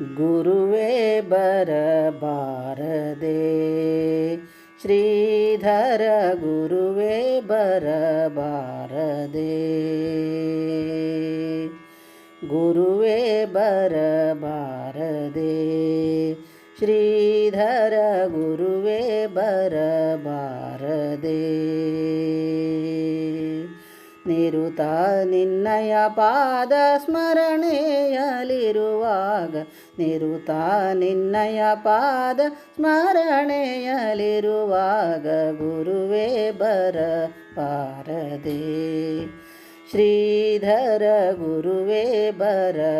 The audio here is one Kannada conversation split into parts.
ಗುರುವೇ ಬರಬಾರದೆ. ಶ್ರೀಧರ ಗುರುವೇ ಬರಬಾರದೆ. ಗುರುವೇ ಬರಬಾರದೆ. ಶ್ರೀಧರ ಗುರುವೇ ಬರಬಾರದೆ. ನಿರುತ ನಿನ್ನಯ ಪಾದ ಸ್ಮರಣೆಯಲಿರುವಾಗ ನಿರುತ ನಿನ್ನಯ ಪಾದ ಸ್ಮರಣೆಯಲಿರುವಾಗ ಗುರುವೇ ಬರ ಪಾರದೆ ಶ್ರೀಧರ ಗುರುವೇ ಬರಬಾರದೆ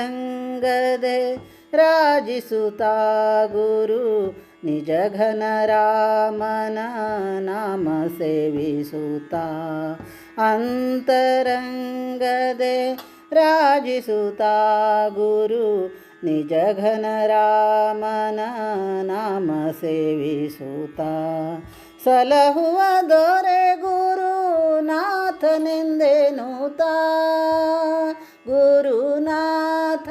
ಅಂತರಂಗದೆ ರಾಜಿಸುತ್ತಾ ಗುರು ನಿಜ ಘನ ರಾಮನ ನಾಮ ಸೇವಿಸುತ್ತಾ. ಅಂತರಂಗದೆ ರಾಜಿಸುತ್ತಾ ಗುರು ನಿಜ ಘನ ರಾಮನ ನಾಮ ಸೇವಿಸುತ್ತಾ. ಸಲಹುವ ದೊರೆ ಗುರು ನಾಥನೆಂದೆನುತ ಗುರುನಾಥ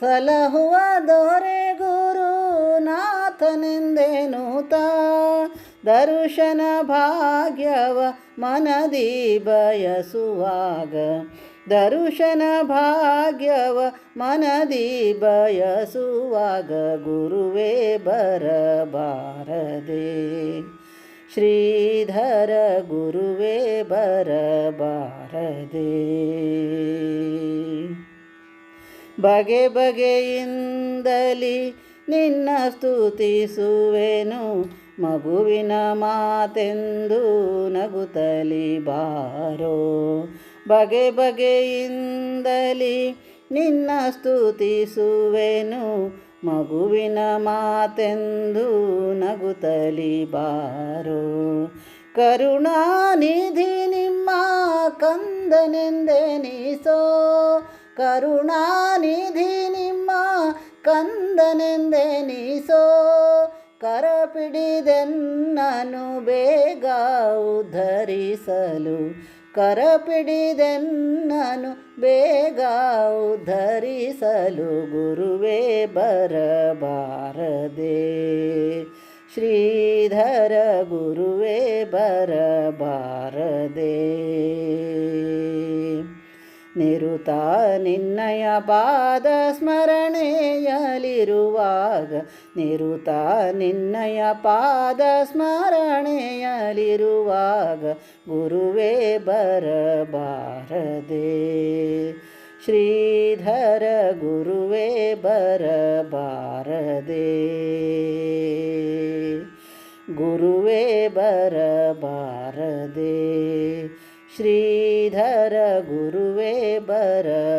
ಸಲಹುವ ದೊರೆ ಗುರುನಾಥನೆಂದೆನುತ ದರ್ಶನ ಭಾಗ್ಯವ ಮನದಿ ಬಯಸುವಾಗ. ದರ್ಶನ ಭಾಗ್ಯವ ಮನದಿ ಬಯಸುವಾಗ ಗುರುವೇ ಬರಬಾರದೆ. ಶ್ರೀಧರ ಗುರುವೇ ಬರಬಾರದೆ. ಬಗೆ ಬಗೆಯಿಂದಲಿ ನಿನ್ನ ಸ್ತುತಿಸುವೆನು. ಮಗುವಿನ ಮಾತೆಂದು ನಗುತ್ತಲಿ ಬಾರೋ. ಬಗೆ ಬಗೆಯಿಂದಲಿ ನಿನ್ನ ಸ್ತುತಿಸುವೆನು. ಮಗುವಿನ ಮಾತೆಂದು ನಗುತ್ತಲಿ ಬಾರೋ. ಕರುಣಾನಿಧಿ ನಿಮ್ಮ ಕಂದನೆಂದೆನಿಸೋ. ಕರುಣಾನಿಧಿ ನಿಮ್ಮ ಕಂದನೆಂದೆನಿಸೋ ಕರಪಿಡಿದೆನ್ನನು ಬೇಗ ಉದ್ಧರಿಸಲು ಕರಪಿಡಿದೆನ್ನನು ಬೇಗ ಉದ್ಧರಿಸಲು ಗುರುವೇ ಬರಬಾರದೆ. ಶ್ರೀಧರ ಗುರುವೇ ಬರಬಾರದೆ ನಿರುತ ನಿನ್ನಯ ಪಾದ ಸ್ಮರಣೆಯಲಿರುವಾಗ ನಿರುತ ನಿನ್ನಯ ಪಾದ ಸ್ಮರಣೆಯಲಿರುವಾಗ ಗುರುವೇ ಬರಬಾರದೆ. ಶ್ರೀಧರ ಗುರುವೇ ಬರಬಾರದೆ. ಗುರುವೇ ಬರಬಾರದೆ. श्रीधर गुरुवे बरबारदे।